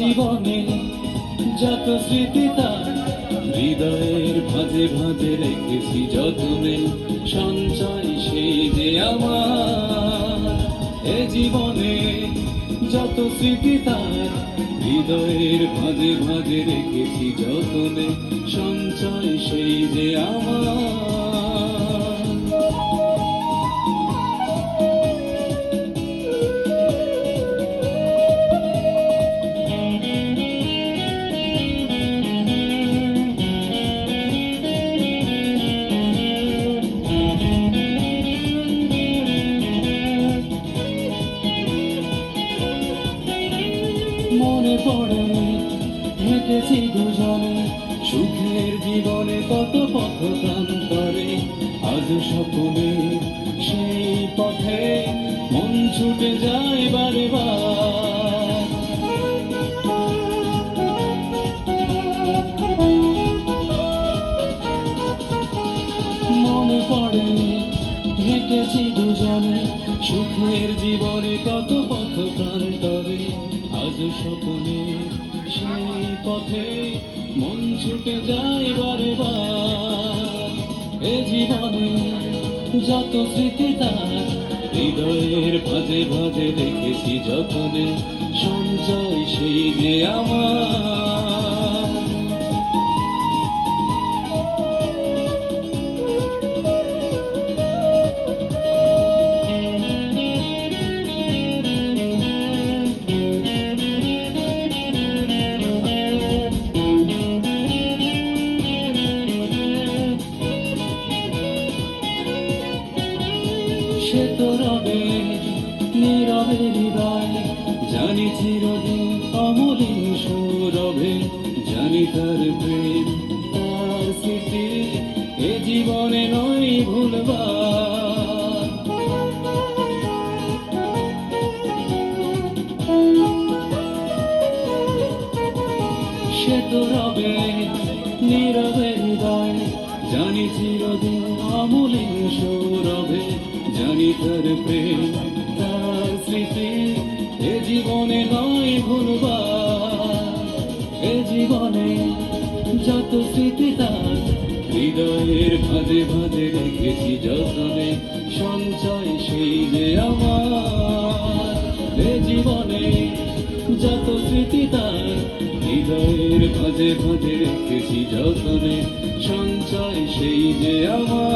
জীবনে যত স্মৃতি তার, হৃদয়ের ভাঁজে ভাঁজে রেখেছি যতনে সঞ্চয় সেই যে আমার। এ জীবনে যত স্মৃতি তার, হৃদয়ের ভাঁজে ভাঁজে রেখেছি যতনে সঞ্চয় সেই যে আমার। মনে পড়ে, হেঁটেছি দুজনে। সুখের জীবনে কত পথ প্রান্তরে আজ স্বপ্নে সেই পথে মন ছুটে যায় বারে মনে পড়ে, হেঁটেছি দুজনে। সুখের জীবনে কত পথ প্রান্তরে স্বপ্নে সেই পথে, মন ছুটে যায় বারে বার এ জীবনে যত স্মৃতি তার, হৃদয়ের ভাজে ভাজে রেখেছি যতনে সঞ্চয় সেই যে আমার। সে তো রবে, নীরবে হৃদয়, জানি চিরদিন অমলিন সৌরভে, জানি তার প্রেম, তার স্মৃতি, এ জীবনে নয় ভুলবার। সে তো রবে, নীরবে হৃদয়, জানি চিরদিন অমলিন সৌরভে জানি তার প্রেম, তার স্মৃতি, এ জীবনে নয় এ জীবনে যত স্মৃতি তার, হৃদয়ের ভাজে ভাজে রেখেছি যতনে সঞ্চয় সেই যে আমার। এ জীবনে যত স্মৃতি তার, হৃদয়ের রেখেছি যতনে সঞ্চয় সেই যে আমার।